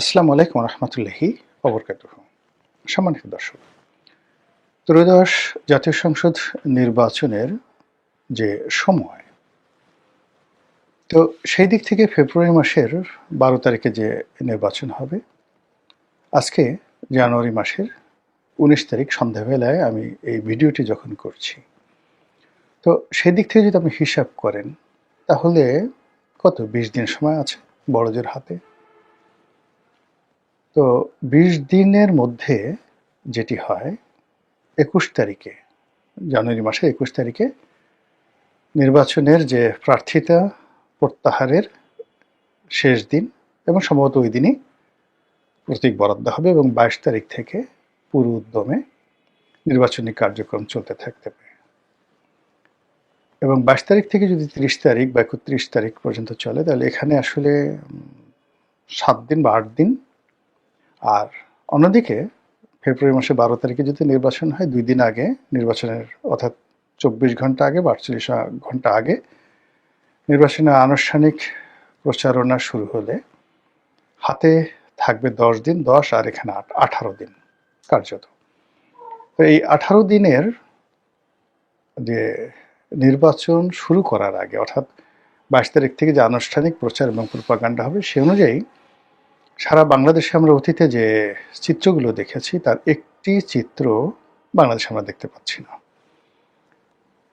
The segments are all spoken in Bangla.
আসসালামু আলাইকুম রহমতুল্লাহি অবরকাত সম্মানিত দর্শক, ত্রয়োদশ জাতীয় সংসদ নির্বাচনের যে সময়, তো সেই দিক থেকে ফেব্রুয়ারি মাসের বারো তারিখে যে নির্বাচন হবে, আজকে জানুয়ারি মাসের উনিশ তারিখ সন্ধ্যাবেলায় আমি এই ভিডিওটি যখন করছি। তো সেই দিক থেকে যদি আপনি হিসাব করেন, তাহলে কত? বিশ দিন সময় আছে বড়জোর হাতে? তো বিশ দিনের মধ্যে যেটি হয়, একুশ তারিখে, জানুয়ারি মাসের একুশ তারিখে নির্বাচনের যে প্রার্থিতা প্রত্যাহারের শেষ দিন এবং সম্ভবত ওই দিনই প্রতীক বরাদ্দ হবে এবং বাইশ তারিখ থেকে পুরো উদ্যমে নির্বাচনী কার্যক্রম চলতে থাকতে পারে। এবং বাইশ তারিখ থেকে যদি তিরিশ তারিখ বা একত্রিশ তারিখ পর্যন্ত চলে, তাহলে এখানে আসলে সাত দিন বা আট দিন আর অন্যদিকে ফেব্রুয়ারি মাসে বারো তারিখে যদি নির্বাচন হয়, দুই দিন আগে নির্বাচনের অর্থাৎ চব্বিশ ঘণ্টা আগে বা আটচল্লিশ ঘণ্টা আগে নির্বাচনের আনুষ্ঠানিক প্রচারণা শুরু হলে হাতে থাকবে দশ দিন, দশ আর এখানে আট, আঠারো দিন কার্যত। এই আঠারো দিনের যে নির্বাচন শুরু করার আগে, অর্থাৎ বাইশ তারিখ থেকে যে আনুষ্ঠানিক প্রচার এবং প্রপাগান্ডা হবে, সে অনুযায়ী সারা বাংলাদেশে আমরা অতীতে যে চিত্রগুলো দেখেছি, তার একটি চিত্র বাংলাদেশে আমরা দেখতে পাচ্ছি না।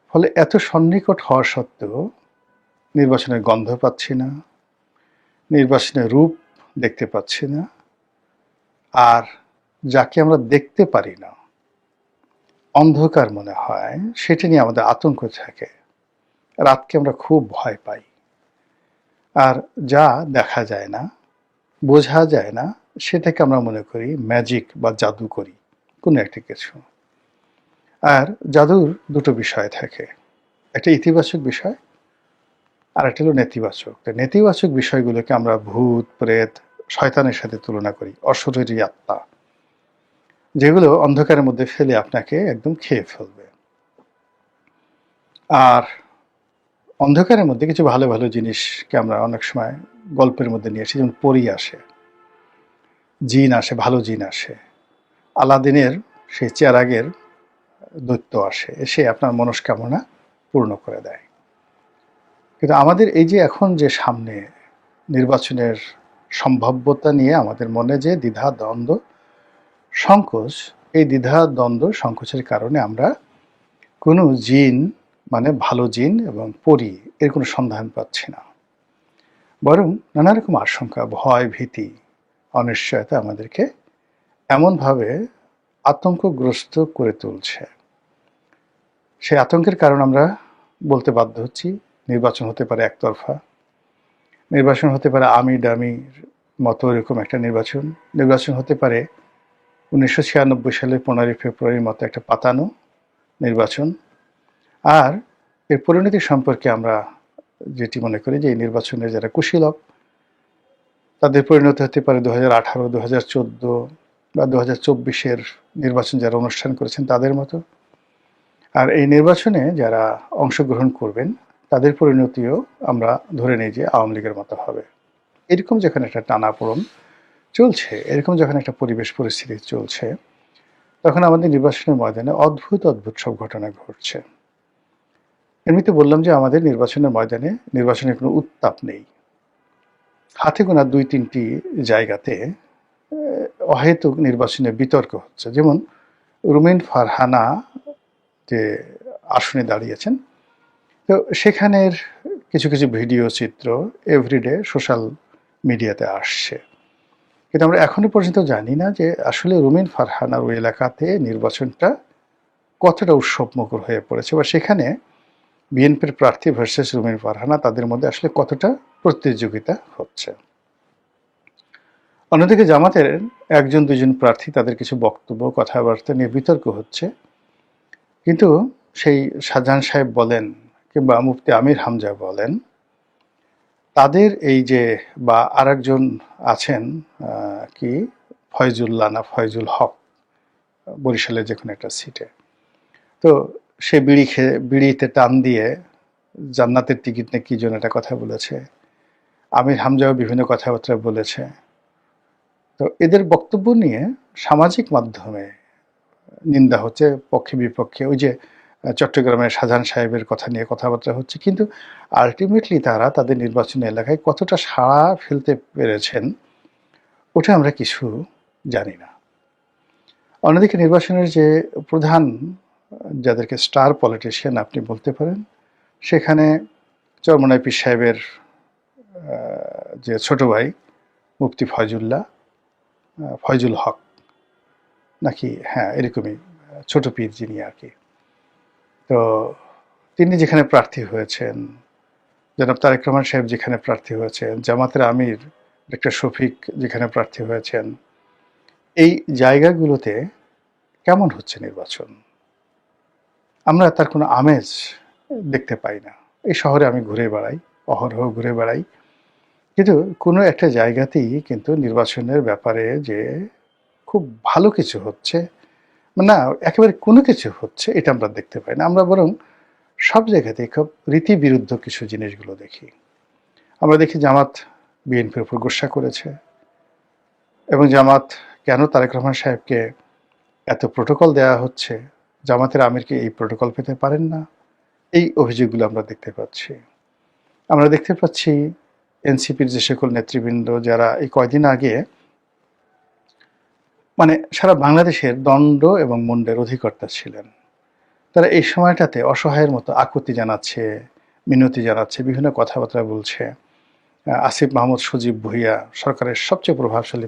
ফলে এত সন্নিকট হওয়া সত্ত্বেও নির্বাচনের গন্ধ পাচ্ছি না, নির্বাচনের রূপ দেখতে পাচ্ছি না, আর যাকে আমরা দেখতে পারি না, অন্ধকার মনে হয়, সেটা নিয়ে আমাদের আতঙ্ক থাকে। রাতকে আমরা খুব ভয় পাই। আর যা দেখা যায় না বোঝা যায় না, সেটাকে আমরা মনে করি ম্যাজিক বা জাদু করি, কোনো একটা কিছু। আর জাদুর দুটো বিষয় থাকে, একটা ইতিবাচক বিষয় আর একটা হলো নেতিবাচক। নেতিবাচক বিষয়গুলোকে আমরা ভূত, প্রেত, শয়তানের সাথে তুলনা করি অশরীরী আত্মা। যেগুলো অন্ধকারের মধ্যে ফেলে আপনাকে একদম খেয়ে ফেলবে। আর অন্ধকারের মধ্যে কিছু ভালো ভালো জিনিসকে আমরা অনেক সময় গল্পের মধ্যে নিয়ে আসি, যেমন পরি আসে, জিন আসে, ভালো জিন আসে, আলাদিনের সেই চেরাগের দৈত্য আসে, এসে আপনার মনস্কামনা পূর্ণ করে দেয়। কিন্তু আমাদের এই যে এখন যে সামনে নির্বাচনের সম্ভাব্যতা নিয়ে আমাদের মনে যে দ্বিধা, দ্বন্দ্ব, সংকোচ, এই দ্বিধা, দ্বন্দ্ব, সংকোচের কারণে আমরা কোনো জিন মানে ভালো জিন এবং পরি, এর কোনো সন্ধান পাচ্ছি না। বরং নানা রকম আশঙ্কা, ভয়, ভীতি, অনিশ্চয়তা আমাদেরকে এমনভাবে আতঙ্কগ্রস্ত করে তুলছে। সেই আতঙ্কের কারণ আমরা বলতে বাধ্য হচ্ছি, নির্বাচন হতে পারে একতরফা। নির্বাচন হতে পারে আমি ডামির মতো এরকম একটা নির্বাচন। নির্বাচন হতে পারে উনিশশো ছিয়ানব্বই সালের পনেরোই ফেব্রুয়ারির মতো একটা পাতানো নির্বাচন। আর এর পরিণতি সম্পর্কে আমরা যেটি মনে করি যে এই নির্বাচনের যারা কুশীলক, তাদের পরিণতি হতে পারে দু হাজার আঠারো দু হাজার চোদ্দ বা দু হাজার চব্বিশের নির্বাচন যারা অনুষ্ঠান করেছেন তাদের মতো। আর এই নির্বাচনে যারা অংশগ্রহণ করবেন, তাদের পরিণতিও আমরা ধরে নিই যে আওয়ামী লীগের মতো হবে। এরকম যখন একটা টানাপোড়ন চলছে, এরকম যখন একটা পরিবেশ পরিস্থিতি চলছে, তখন আমাদের নির্বাচনের ময়দানে অদ্ভুত অদ্ভুত সব ঘটনা ঘটছে। এমনিতে বললাম যে আমাদের নির্বাচনের ময়দানে নির্বাচনের কোনো উত্তাপ নেই। হাতে গোনা দুই, তিনটি জায়গাতে অহেতুক নির্বাচনে বিতর্ক হচ্ছে। যেমন রুমিন ফারহানা যে আসনে দাঁড়িয়েছেন, তো সেখানের কিছু কিছু ভিডিও চিত্র এভরিডে সোশ্যাল মিডিয়াতে আসছে। কিন্তু আমরা এখনও পর্যন্ত জানি না যে আসলে রুমিন ফারহানার ওই এলাকাতে নির্বাচনটা কতটা উৎসবমুখর হয়ে পড়েছে বা সেখানে বিএনপির প্রার্থী ভার্সেস রুমিন ফারহানা, তাদের মধ্যে আসলে কতটা প্রতিযোগিতা হচ্ছে? অন্যদিকে জামাতের একজন, দুজন প্রার্থী, তাদের কিছু বক্তব্য, কথাবার্তা নিয়ে বিতর্ক হচ্ছে। কিন্তু সেই শাহজাহান সাহেব বলেন কিংবা মুফতি আমির হামজা বলেন, তাদের এই যে বা আরেকজন আছেন কি? ফয়জুল্লাহ না, ফয়জুল হক, বরিশালের যে কোনো একটা সিটে তো সে বিড়ি খেয়ে বিড়িতে টান দিয়ে জান্নাতের টিকিট নিয়ে কি জন্য একটা কথা বলেছে? আমির হামজাও বিভিন্ন কথাবার্তা বলেছে। তো এদের বক্তব্য নিয়ে সামাজিক মাধ্যমে নিন্দা হচ্ছে পক্ষে বিপক্ষে। ওই যে চট্টগ্রামের শাহজাহান সাহেবের কথা নিয়ে কথাবার্তা হচ্ছে। কিন্তু আলটিমেটলি তারা তাদের নির্বাচনী এলাকায় কতটা সাড়া ফেলতে পেরেছেন, ওটা আমরা কিছু জানি না। অন্যদিকে নির্বাচনের যে প্রধান যাদেরকে স্টার পলিটিশিয়ান আপনি বলতে পারেন, সেখানে চরমনাই পীর সাহেবের যে ছোট ভাই মুফতি ফয়জুল্লাহ ফয়জুল হক, নাকি হ্যাঁ এরকমই ছোট পীর যিনি আর কি। তো তিনি যেখানে প্রার্থী হয়েছেন, জনাব তারেক রহমান সাহেব যেখানে প্রার্থী হয়েছেন, জামাতের আমির ডক্টর শফিক যেখানে প্রার্থী হয়েছেন, এই জায়গাগুলোতে কেমন হচ্ছে নির্বাচন? আমরা তার কোনো আমেজ দেখতে পাই না। এই শহরে আমি ঘুরে বেড়াই, অহরহ ঘুরে বেড়াই। কিন্তু কোনো একটা জায়গাতেই কিন্তু নির্বাচনের ব্যাপারে যে খুব ভালো কিছু হচ্ছে, না, একেবারে কোনো কিছু হচ্ছে, এটা আমরা দেখতে পাই না। আমরা বরং সব জায়গাতেই খুব রীতিবিরুদ্ধ কিছু জিনিসগুলো দেখি। আমরা দেখি জামাত বিএনপির উপর গোসা করেছে এবং জামাত কেন তারেক রহমান সাহেবকে এত প্রোটোকল দেওয়া হচ্ছে? জামাতের আমিরকে এই প্রোটোকল পেতে পারেন না। এই অভিযোগগুলো আমরা দেখতে পাচ্ছি। আমরা দেখতে পাচ্ছি এনসিপির যে সকল নেতৃবৃন্দ যারা এই কয়দিন আগে মানে সারা বাংলাদেশের দণ্ড এবং মুন্ডের অধিকর্তা ছিলেন। তারা এই সময়টাতে অসহায়ের মতো আকুতি জানাচ্ছে, মিনতি জানাচ্ছে, বিভিন্ন কথাবার্তা বলছে। আসিফ মাহমুদ সজীব ভুইয়া সরকারের সবচেয়ে প্রভাবশালী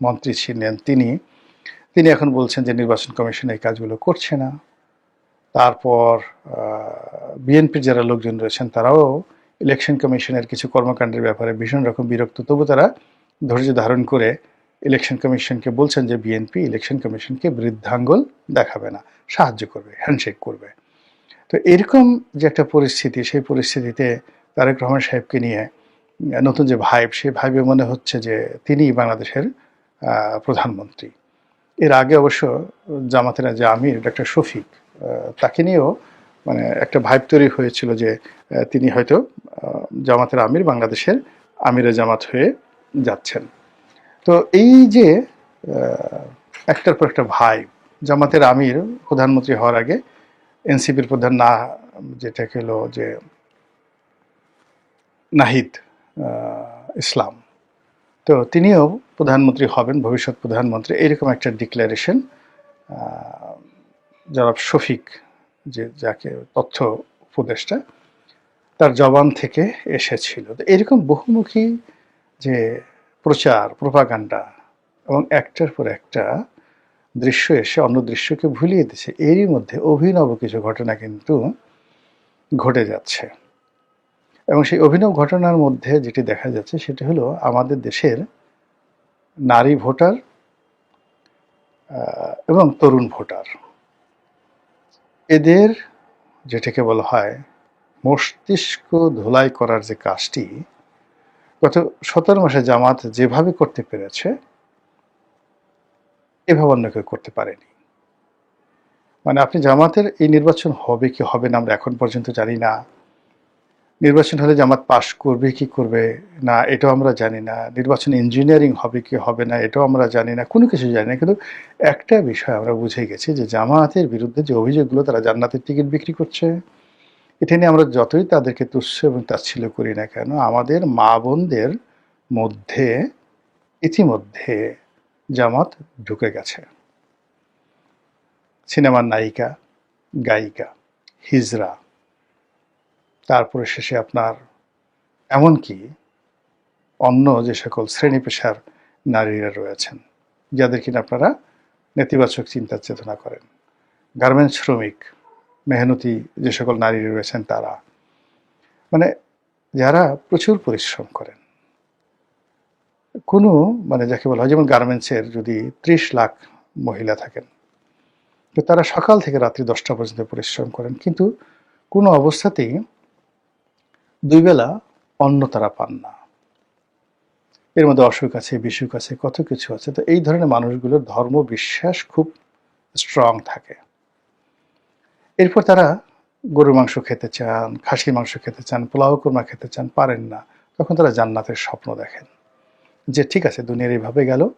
মন্ত্রী ছিলেন তিনি। তিনি এখন বলছেন যে নির্বাচন কমিশন এই কাজগুলো করছে না। তারপর বিএনপির যারা লোকজন রয়েছেন তারাও ইলেকশন কমিশনের কিছু কর্মকাণ্ডের ব্যাপারে ভীষণ রকম বিরক্ত। তবু তারা ধৈর্য ধারণ করে ইলেকশন কমিশনকে বলছেন যে বিএনপি ইলেকশন কমিশনকে বৃদ্ধাঙ্গল দেখাবে না, সাহায্য করবে হ্যান্ডশেক করবে। তো এরকম যে একটা পরিস্থিতি, সেই পরিস্থিতিতে তারেক রহমান সাহেবকে নিয়ে, নতুন যে ভাইব, সেই ভাইবে মনে হচ্ছে যে তিনি বাংলাদেশের প্রধানমন্ত্রী। এর আগে অবশ্য জামাতের যে আমির ডক্টর শফিক তাকে নিয়েও মানে একটা ভাইব তৈরি হয়েছিল যে তিনি হয়তো জামাতের আমির বাংলাদেশের আমিরে জামাত হয়ে যাচ্ছেন। তো এই যে একটার পর একটা ভাই, জামাতের আমির প্রধানমন্ত্রী হওয়ার আগে এনসিপির প্রধান না যেটা হলো যে নাহিদ ইসলাম তো তিনিও প্রধানমন্ত্রী হবেন, ভবিষ্যৎ প্রধানমন্ত্রী, এরকম একটা ডিক্লারেশন জনাব শফিক যে, যাকে তথ্য উপদেষ্টা, তার জবান থেকে এসেছিল। তো এরকম বহুমুখী যে প্রচার, প্রোপাগান্ডা এবং একটার পর একটা দৃশ্য এসে অন্য দৃশ্যকে ভুলিয়ে দিচ্ছে, এরই মধ্যে অভিনব কিছু ঘটনা কিন্তু ঘটে যাচ্ছে। এবং সেই অভিনব ঘটনার মধ্যে যেটি দেখা যাচ্ছে সেটি হলো আমাদের দেশের নারী ভোটার এবং তরুণ ভোটার। এদের যেটাকে বলা হয় মস্তিষ্ক ধোলাই করার যে কাজটি, গত সতেরো মাসে জামাত যেভাবে করতে পেরেছে, এভাবে অন্য কেউ করতে পারেনি। মানে আপনি জামাতের এই নির্বাচন হবে কি হবে না আমরা এখন পর্যন্ত জানি না। নির্বাচন হলে জামাত পাশ করবে, কি করবে? না, এটাও আমরা জানি না। নির্বাচন ইঞ্জিনিয়ারিং হবে কি হবে না, এটাও আমরা জানি না। কোনো কিছু জানি না। কিন্তু একটা বিষয় আমরা বুঝে গেছি যে জামাতের বিরুদ্ধে যে অভিযোগগুলো তারা জান্নাতের টিকিট বিক্রি করছে, এটা নিয়ে আমরা যতই তাদেরকে তুচ্ছ এবং তাচ্ছিল্য করি না কেন, আমাদের মা বোনদের মধ্যে, ইতিমধ্যে জামাত ঢুকে গেছে। সিনেমার নায়িকা, গায়িকা হিজরা তারপরে শেষে আপনার এমনকি অন্য যে সকল শ্রেণি পেশার নারীরা রয়েছেন, যাদের কিনা আপনারা নেতিবাচক চিন্তা চেতনা করেন। গার্মেন্টস শ্রমিক, মেহনতি যে সকল নারী রয়েছেন তারা মানে যারা প্রচুর পরিশ্রম করেন। কোনো মানে যাকে বলা হয়, যেমন গার্মেন্টসের যদি ত্রিশ লাখ মহিলা থাকেন, তো তারা সকাল থেকে রাত্রি দশটা পর্যন্ত পরিশ্রম করেন, কিন্তু কোনো অবস্থাতেই দুই বেলা অন্ন তারা পান না। এর মধ্যে অসুখ আছে, বিসুখ আছে, কত কিছু আছে। তো এই ধরনের মানুষগুলোর ধর্ম বিশ্বাস খুব স্ট্রং থাকে। এরপর তারা গরুর মাংস খেতে চান, খাসির মাংস খেতে চান, পোলাও কোরমা খেতে চান, পারেন না। তখন তারা জান্নাতের স্বপ্ন দেখেন। যে ঠিক আছে, দুনিয়ার এইভাবে গেল